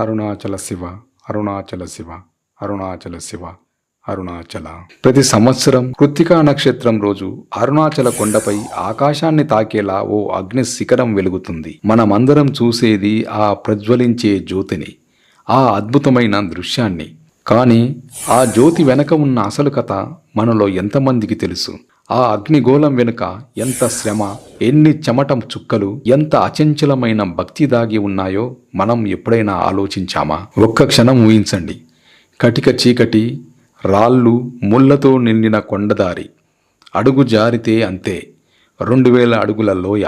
అరుణాచల శివ అరుణాచల శివ అరుణాచల శివ అరుణాచల. ప్రతి సంవత్సరం కృత్తికా నక్షత్రం రోజు అరుణాచల కొండపై ఆకాశాన్ని తాకేలా ఓ అగ్ని శిఖరం వెలుగుతుంది. మనమందరం చూసేది ఆ ప్రజ్వలించే జ్యోతిని ఆ అద్భుతమైన దృశ్యాన్ని. కానీ ఆ జ్యోతి వెనక ఉన్న అసలు కథ మనలో ఎంతమందికి తెలుసు? ఆ అగ్నిగోళం వెనుక ఎంత శ్రమ ఎన్ని చెమటం చుక్కలు ఎంత అచంచలమైన భక్తి దాగి ఉన్నాయో మనం ఎప్పుడైనా ఆలోచించామా? ఒక్క క్షణం ఊహించండి. కటిక చీకటి రాళ్ళు ముళ్ళతో నిండిన కొండదారి. అడుగు జారితే అంతే. రెండు వేల అడుగుల లోయ.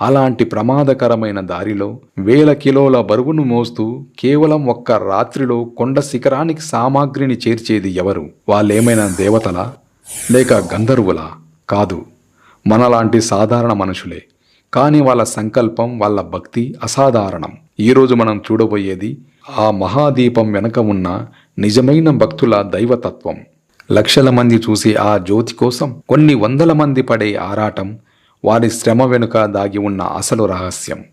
అలాంటి ప్రమాదకరమైన దారిలో వేల కిలోల బరువును మోస్తూ కేవలం ఒక్క రాత్రిలో కొండ శిఖరానికి సామాగ్రిని చేర్చేది ఎవరు? వాళ్ళేమైనా దేవతలా? లేక గంధర్వులా? కాదు. మనలాంటి సాధారణ మనుషులే. కానీ వాళ్ళ సంకల్పం వాళ్ళ భక్తి అసాధారణం. ఈరోజు మనం చూడబోయేది ఆ మహాదీపం వెనక ఉన్న నిజమైన భక్తుల దైవతత్వం. లక్షల మంది చూసి ఆ జ్యోతి కోసం కొన్ని వందల మంది పడే ఆరాటం వారి శ్రమ వెనుక దాగి ఉన్న అసలు రహస్యం.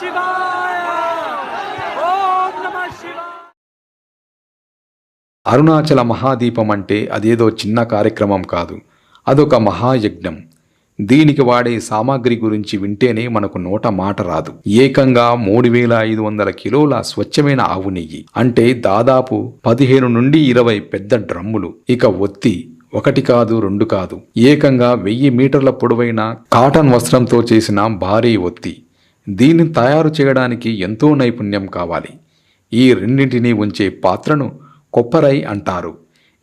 శివాయ! ఓం నమ శివాయ! అరుణాచల మహాదీపం అంటే అదేదో చిన్న కార్యక్రమం కాదు. అదొక మహాయజ్ఞం. దీనికి వాడే సామాగ్రి గురించి వింటేనే మనకు నోట మాట రాదు. ఏకంగా మూడు వేల ఐదు వందల కిలోల స్వచ్ఛమైన ఆవు నెయ్యి. అంటే దాదాపు పదిహేను నుండి ఇరవై పెద్ద డ్రమ్ములు. ఇక ఒత్తి ఒకటి కాదు రెండు కాదు. ఏకంగా వెయ్యి మీటర్ల పొడవైన కాటన్ వస్త్రంతో చేసిన భారీ ఒత్తి. దీన్ని తయారు చేయడానికి ఎంతో నైపుణ్యం కావాలి. ఈ రెండింటినీ ఉంచే పాత్రను కొప్పరై అంటారు.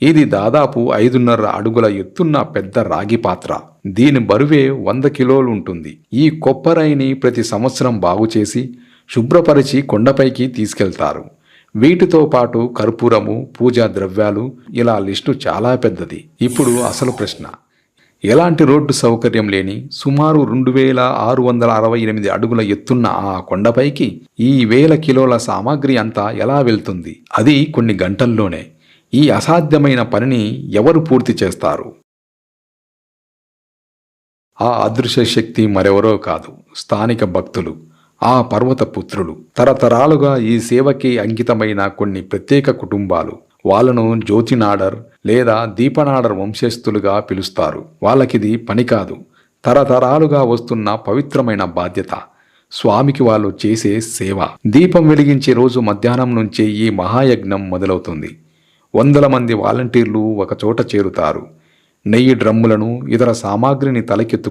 ఇది దాదాపు ఐదున్నర అడుగుల ఎత్తున్న పెద్ద రాగి పాత్ర. దీని బరువే వంద కిలోలు ఉంటుంది ఈ కొప్పరైని ప్రతి సంవత్సరం బాగు చేసి శుభ్రపరిచి కొండపైకి తీసుకెళ్తారు. వీటితో పాటు కర్పూరము పూజా ద్రవ్యాలు ఇలా లిస్టు చాలా పెద్దది. ఇప్పుడు అసలు ప్రశ్న. ఎలాంటి రోడ్డు సౌకర్యం లేని సుమారు రెండు వేల ఆరు వందల అరవై ఎనిమిది అడుగుల ఎత్తున్న ఆ కొండపైకి ఈ వేల కిలోల సామాగ్రి అంతా ఎలా వెళ్తుంది? అది కొన్ని గంటల్లోనే. ఈ అసాధ్యమైన పనిని ఎవరు పూర్తి చేస్తారు? ఆ అదృశ్య శక్తి మరెవరో కాదు. స్థానిక భక్తులు ఆ పర్వత పుత్రులు తరతరాలుగా ఈ సేవకి అంకితమైన కొన్ని ప్రత్యేక కుటుంబాలు వాళ్ళను జ్యోతినాడర్ లేదా దీపనాడర్ వంశస్థులుగా పిలుస్తారు. వాళ్ళకిది పని కాదు. తరతరాలుగా వస్తున్న పవిత్రమైన బాధ్యత. స్వామికి వాళ్ళు చేసే సేవ. దీపం వెలిగించే రోజు మధ్యాహ్నం నుంచే ఈ మహాయజ్ఞం మొదలవుతుంది. వందల మంది వాలంటీర్లు ఒకచోట చేరుతారు. నెయ్యి డ్రమ్ములను ఇతర సామాగ్రిని తలకెత్తు